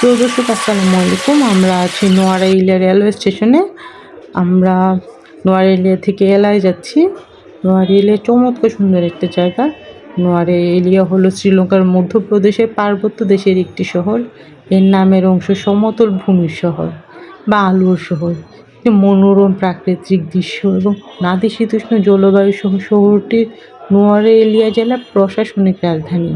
প্রিয় দর্শক আসসালামু আলাইকুম। আমরা আছি নোয়ারাইলিয়া রেলওয়ে স্টেশনে। আমরা নোয়ারাইলিয়া থেকে এলায় যাচ্ছি। নোয়ারাইলিয়া চমৎকার সুন্দর একটা জায়গা। নোয়ারাইলিয়া হলো শ্রীলঙ্কার মধ্যপ্রদেশের পার্বত্য দেশের একটি শহর। এর নামের অংশ সমতল ভূমির শহর বা আলুর শহর। মনোরম প্রাকৃতিক দৃশ্য এবং নাতিশীতোষ্ণ জলবায়ু সহ শহরটি নোয়ারাইলিয়া জেলার প্রশাসনিক রাজধানী।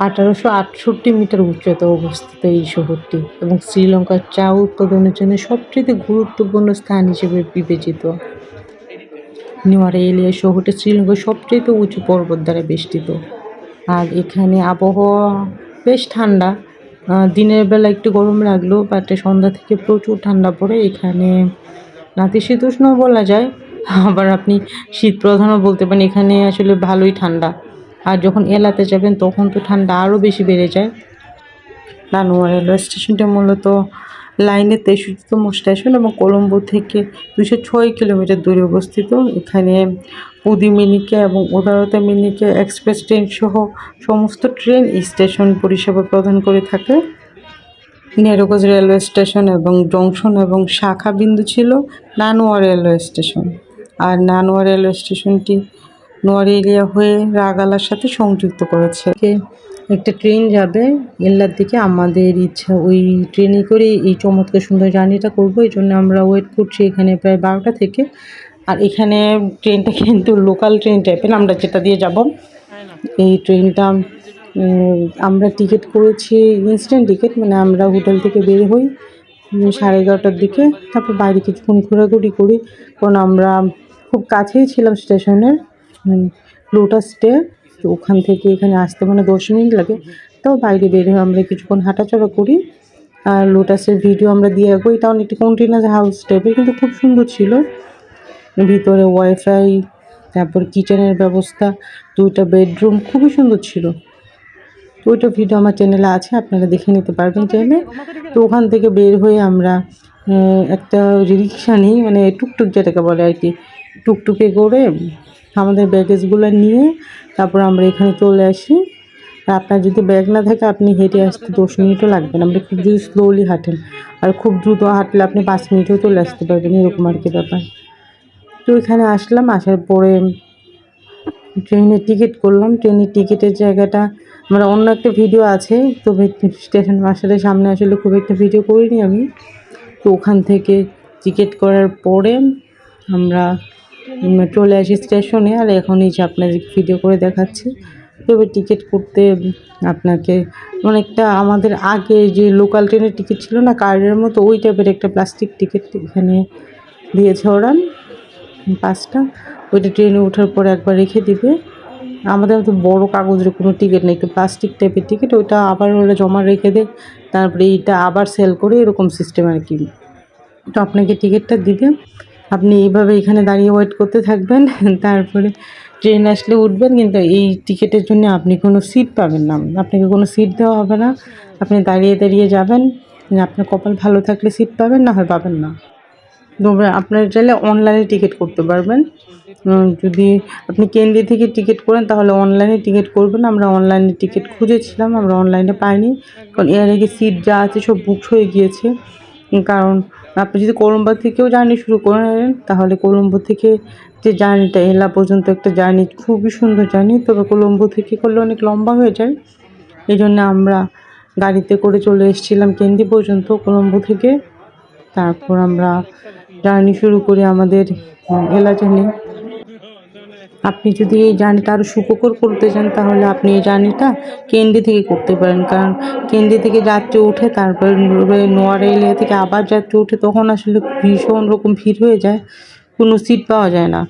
আঠারোশো আটষট্টি মিটার উচ্চতায় অবস্থিত এই শহরটি এবং শ্রীলঙ্কার চা উৎপাদনের জন্য সবচেয়ে গুরুত্বপূর্ণ স্থান হিসেবে বিবেচিত। নিওয়ারা শহরটি শ্রীলঙ্কার সবচেয়ে উঁচু পর্বত দ্বারা বেষ্টিত। আর এখানে আবহাওয়া বেশ ঠান্ডা। দিনের বেলা একটু গরম লাগলেও বাট সন্ধ্যা থেকে প্রচুর ঠান্ডা পড়ে। এখানে নাতিশীতোষ্ণ বলা যায়। আবার আপনি শীত প্রধানও বলতে পারেন, এখানে আসলে ভালোই ঠান্ডা। আর যখন এলাতে যাবেন, তখন তো ঠান্ডা আরও বেশি বেড়ে যায়। নানুয়া রেলওয়ে স্টেশনটা মূলত লাইনের তেষট্টিতম স্টেশন এবং কলম্বো থেকে দুশো ছয় কিলোমিটার দূরে অবস্থিত। এখানে পুদি মিনিকে এবং উদারতা মিনিকে এক্সপ্রেস ট্রেন সহ সমস্ত ট্রেন স্টেশন পরিষেবা প্রদান করে থাকে। নেরোগজ রেলওয়ে স্টেশন এবং জংশন এবং শাখা বিন্দু ছিল নানুয়া রেলওয়ে স্টেশন। আর নানুয়া রেলওয়ে স্টেশনটি নোয়ারেলিয়া হয়ে রাগালার সাথে সংযুক্ত করেছে। একটা ট্রেন যাবে, এল্লার দিকে আমাদের ইচ্ছা, ওই ট্রেনে করে এই চমৎকার সুন্দর জার্নিটা করব। এই জন্য আমরা ওয়েট করছি এখানে প্রায় বারোটা থেকে। আর এখানে ট্রেনটা কিন্তু লোকাল ট্রেন টাইপের আমরা যেটা দিয়ে যাব, এই ট্রেনটা আমরা টিকিট করেছি ইনস্ট্যান্ট টিকিট মানে আমরা হোটেল থেকে বের হই সাড়ে এগারোটার দিকে। তারপর বাইরে কিছুক্ষণ ঘোরাঘুরি করি, কারণ আমরা খুব কাছেই ছিলাম স্টেশনের লোটাস স্টে তো ওখান থেকে এখানে আসতে মানে দশ মিনিট লাগে। তাও বাইরে বের হয়ে আমরা কিছুক্ষণ হাঁটাচলা করি। আর লোটাসের ভিডিও আমরা দিয়ে রাখব। এটা অনেকটি কন্টেনার হাউস টাইপের কিন্তু খুব সুন্দর ছিল। ভিতরে ওয়াইফাই তারপর কিচেনের ব্যবস্থা, দুইটা বেডরুম খুবই সুন্দর ছিল। তো ওইটা ভিডিও আমার চ্যানেলে আছে, আপনারা দেখে নিতে পারবেন চাইলে। তো ওখান থেকে বের হয়ে আমরা একটা রিক্সা নিই মানে টুকটুক যেটাকে বলে আর কি, টুকটুকে করে আমাদের ব্যাগেজগুলো নিয়ে তারপর আমরা এখানে চলে আসি। আর আপনার যদি ব্যাগ না থাকে, আপনি হেঁটে আসতে দশ মিনিটও লাগবে না। আপনি খুব যদি স্লোলি হাঁটেন, আর খুব দ্রুত হাঁটলে আপনি পাঁচ মিনিটেও চলে আসতে পারবেন, এরকম আর কি ব্যাপার। তো এখানে আসলাম, আসার পরে ট্রেনের টিকিট করলাম। ট্রেনের টিকিটের জায়গাটা, আমার অন্য একটা ভিডিও আছে, তো স্টেশন মাস্টারের সামনে আসলে খুব একটা ভিডিও করিনি আমি। তো ওখান থেকে টিকিট করার পরে আমরা চলে আসি স্টেশনে আর এখন এই যে আপনাদের ভিডিও করে দেখাচ্ছি। তবে টিকিট করতে আপনাকে অনেকটা আমাদের আগে যে লোকাল ট্রেনের টিকিট ছিল না কার্ডের মতো, ওই টাইপের একটা প্লাস্টিক টিকিট এখানে দিয়েছে ওরা। পাঁচটা। ওইটা ট্রেনে ওঠার পরে একবার রেখে দিবে। আমাদের মতো বড় কাগজের কোনো টিকিট নেই একটু প্লাস্টিক টাইপের টিকিট ওইটা আবার ওরা জমা রেখে দেয়। তারপরে এইটা আবার সেল করে এরকম সিস্টেম আর কি। তো আপনাকে টিকিটটা দিবে। আপনি এইভাবে এখানে দাঁড়িয়ে ওয়েট করতে থাকবেন, তারপরে ট্রেন আসলে উঠবেন, কিন্তু এই টিকিটের জন্য আপনি কোনো সিট পাবেন না। আপনাকে কোনো সিট দেওয়া হবে না। আপনি দাঁড়িয়ে দাঁড়িয়ে যাবেন আপনার কপাল ভালো থাকলে সিট পাবেন, না হয় পাবেন না। তবে আপনার চাইলে অনলাইনে টিকিট করতে পারবেন। যদি আপনি কেন্দ্রে থেকে টিকিট করেন, তাহলে অনলাইনে টিকিট করবেন। আমরা অনলাইনে টিকিট খুঁজেছিলাম, আমরা অনলাইনে পাইনি। কারণ এর আগে সিট যা আছে সব বুক হয়ে গিয়েছে। কারণ আপনি যদি কলম্বো থেকেও জার্নি শুরু করে নেন, তাহলে কলম্বো থেকে যে জার্নিটা এলা পর্যন্ত একটা জার্নি, খুবই সুন্দর জার্নি। তবে কলম্বো থেকে করলে অনেক লম্বা হয়ে যায়। এই জন্য আমরা গাড়িতে করে চলে এসেছিলাম কেন্দি পর্যন্ত কলম্বো থেকে। তারপর আমরা জার্নি শুরু করি আমাদের এলা জার্নি। আপনি যদি এই জার্নিটা আরও সুখকর করতে চান, তাহলে আপনি এই জার্নিটা কেন্দ্রি থেকে করতে পারেন। কারণ কেন্দ্রি থেকে যাত্রী উঠে, তারপর নোয়ার এরিয়া থেকে আবার যাত্রী উঠে, তখন আসলে ভীষণ রকম ভিড় হয়ে যায়। কোনো সিট পাওয়া যায় না।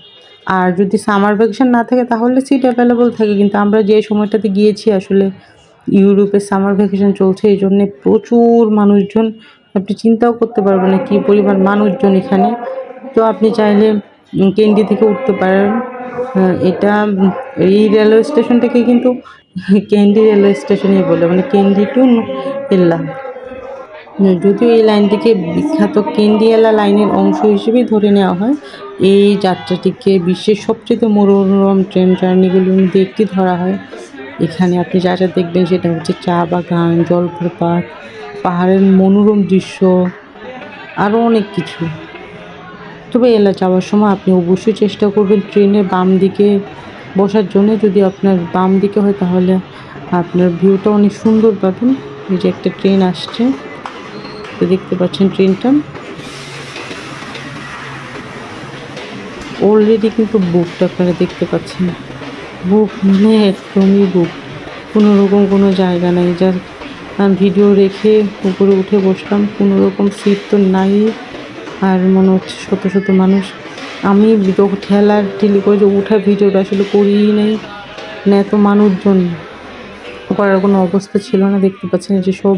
আর যদি সামার ভ্যাকেশন না থাকে, তাহলে সিট অ্যাভেলেবল থাকে। কিন্তু আমরা যে সময়টাতে গিয়েছি আসলে, ইউরোপে সামার ভ্যাকেশন চলছে, এই জন্যে প্রচুর মানুষজন, আপনি চিন্তাও করতে পারবেন না, কী পরিমাণ মানুষজন এখানে। তো আপনি চাইলে কেন্দ্রি থেকে উঠতে পারেন। এটা এই রেলওয়ে স্টেশনটাকে কিন্তু কেন্দ্রি রেলওয়ে স্টেশনই বলে মানে কেন্দ্রি টু এল্লা। যদিও এই লাইনটিকে বিখ্যাত কেন্দ্রিয়ালা লাইনের অংশ হিসেবেই ধরে নেওয়া হয়, এই যাত্রাটিকে বিশ্বের সবচেয়ে মনোরম ট্রেন জার্নিগুলির মধ্যে একটি ধরা হয়। এখানে আপনি যা যা দেখবেন সেটা হচ্ছে চা বাগান, জলপ্রপাত, পাহাড়ের মনোরম দৃশ্য, আরও অনেক কিছু। তবে এলা যাওয়ার সময় আপনি অবশ্যই চেষ্টা করবেন ট্রেনের বাম দিকে বসার জন্য। যদি আপনার বাম দিকে হয় তাহলে আপনার ভিউটা অনেক সুন্দর পাবেন। এই যে একটা ট্রেন আসছে। দেখতে পাচ্ছেন ট্রেনটা। অলরেডি কিন্তু বুকটা আপনারা দেখতে পাচ্ছেন। বুক মানে একদমই বুক কোনো রকম কোনো জায়গা নেই। যার ভিডিও রেখে উপরে উঠে বসলাম। কোনো রকম সিট তো নাই। আর মনে হচ্ছে শত শত মানুষ। আমি ঠেলার ঠেলি করে যে উঠার ভিডিওটা আসলে করিই নেই। মানে এত মানুষজন। করার কোনো অবস্থা ছিল না, দেখতে পাচ্ছেন যে সব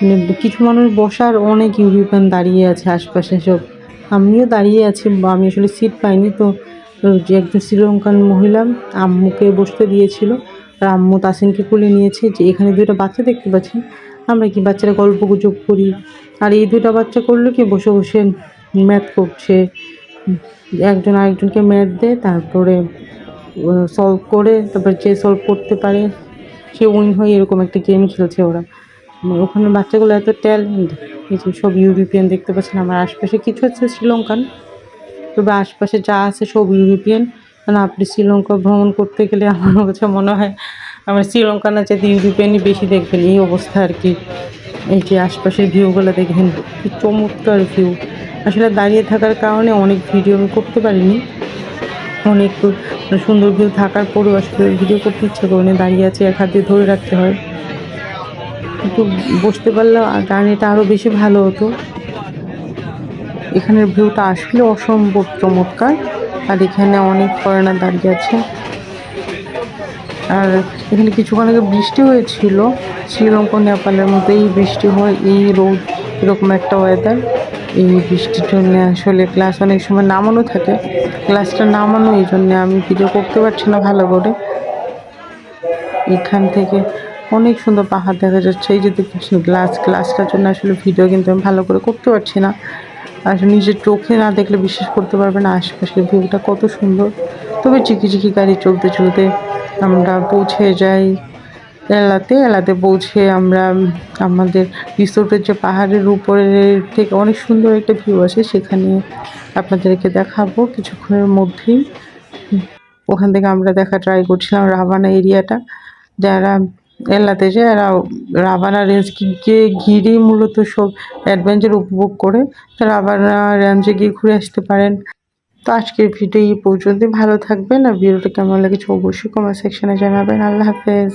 মানে কিছু মানুষ বসার অনেক ইউরোপিয়ান দাঁড়িয়ে আছে আশপাশে সব। আমিও দাঁড়িয়ে আছি বা আমি আসলে সিট পাইনি তো। যে একজন শ্রীলঙ্কান মহিলা আম্মুকে বসতে দিয়েছিল। আর আম্মু তাসিনকে কোলে নিয়েছে যে এখানে দুটো বাচ্চা দেখতে পাচ্ছেন। আমরা কি বাচ্চারা গল্প গুজব করি? আর এই দুটো বাচ্চা করল কি? বসে বসে ম্যাথ করছে। একজন আরেকজনকে ম্যাথ দেয়, তারপরে সলভ করে, তারপর যে সলভ করতে পারে, সে উইন হয়ে এরকম একটা গেম খেলছে ওরা। মানে ওখানে বাচ্চাগুলো এত ট্যালেন্ট এই যে সব ইউরোপিয়ান দেখতে পাচ্ছেন, আমার আশপাশে কিছু হচ্ছে শ্রীলঙ্কান। তবে আশপাশে যা আছে সব ইউরোপিয়ান। কারণ আপনি শ্রীলঙ্কা ভ্রমণ করতে গেলে আমার কাছে মনে হয় আমার শ্রীলঙ্কান আছে ইউরোপিয়ানই বেশি দেখবেন, এই অবস্থা আর কি। এই যে আশপাশের ভিউগুলো দেখবেন কি চমৎকার ভিউ। আসলে দাঁড়িয়ে থাকার কারণে অনেক ভিডিও আমি করতে পারিনি। অনেক সুন্দর ভিউ থাকার পরেও আসলে ভিডিও করতে ইচ্ছে করে না, দাঁড়িয়ে আছে এক হাত দিয়ে ধরে রাখতে হয়। একটু বসতে পারলে জার্নিটা আরও বেশি ভালো হতো। এখানের ভিউটা আসলে অসম্ভব চমৎকার। আর এখানে অনেক ফরেনার দাঁড়িয়ে আছে। আর এখানে কিছুক্ষণ আগে বৃষ্টি হয়েছিল শ্রীলঙ্কা নেপালের মধ্যে এই বৃষ্টি হয়, এই রোদ এরকম একটা ওয়েদার এই বৃষ্টির জন্য আসলে ক্লাস অনেক সময় নামানো থাকে ক্লাসটা নামানো, এই জন্যে আমি ভিডিও করতে পারছি না ভালো করে। এখান থেকে অনেক সুন্দর পাহাড় দেখা যাচ্ছে, এই যে দেখছি গ্লাস গ্লাসটার জন্য আসলে ভিডিও কিন্তু আমি ভালো করে করতে পারছি না। আসলে নিজের চোখে না দেখলে বিশ্বাস করতে পারবে না, আশেপাশের ভিউটা কত সুন্দর। তবে চিকি চিকি গাড়ি চলতে চলতে আমরা পৌঁছে যাই। এলাতে এলাতে পৌঁছে আমরা আমাদের রিসোর্টের যে পাহাড়ের উপরে থেকে অনেক সুন্দর একটা ভিউ আছে সেখানে আপনাদেরকে দেখাবো কিছুক্ষণের মধ্যেই। ওখান থেকে আমরা দেখা ট্রাই করছিলাম রাভানা এরিয়াটা। যারা এলাতে যে এরা রাভানা রেঞ্জকে ঘিরেই মূলত সব অ্যাডভেঞ্চার উপভোগ করে। তো রাভানা রেঞ্জে গিয়ে ঘুরে আসতে পারেন। তো আজকের ভিডিও এই পর্যন্তই। ভালো থাকবেন আর ভিডিওটা কেমন লেগেছে অবশ্যই কমেন্ট সেকশনে জানাবেন। আল্লাহ হাফেজ।